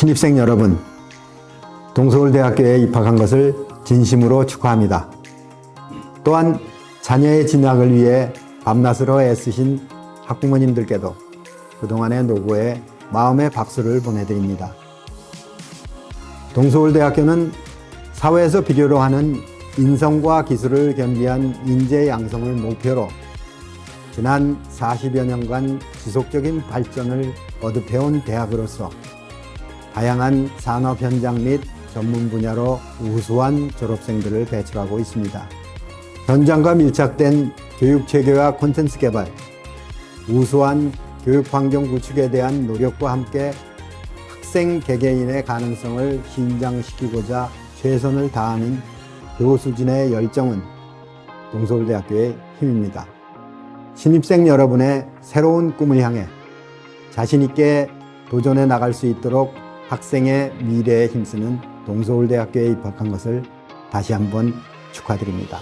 신입생 여러분, 동서울대학교에 입학한 것을 진심으로 축하합니다. 또한 자녀의 진학을 위해 밤낮으로 애쓰신 학부모님들께도 그동안의 노고에 마음의 박수를 보내드립니다. 동서울대학교는 사회에서 필요로 하는 인성과 기술을 겸비한 인재 양성을 목표로 지난 40여 년간 지속적인 발전을 거듭해온 대학으로서 다양한 산업 현장 및 전문 분야로 우수한 졸업생들을 배출하고 있습니다. 현장과 밀착된 교육 체계와 콘텐츠 개발, 우수한 교육 환경 구축에 대한 노력과 함께 학생 개개인의 가능성을 신장시키고자 최선을 다하는 교수진의 열정은 동서울대학교의 힘입니다. 신입생 여러분의 새로운 꿈을 향해 자신있게 도전해 나갈 수 있도록 학생의 미래에 힘쓰는 동서울대학교에 입학한 것을 다시 한번 축하드립니다.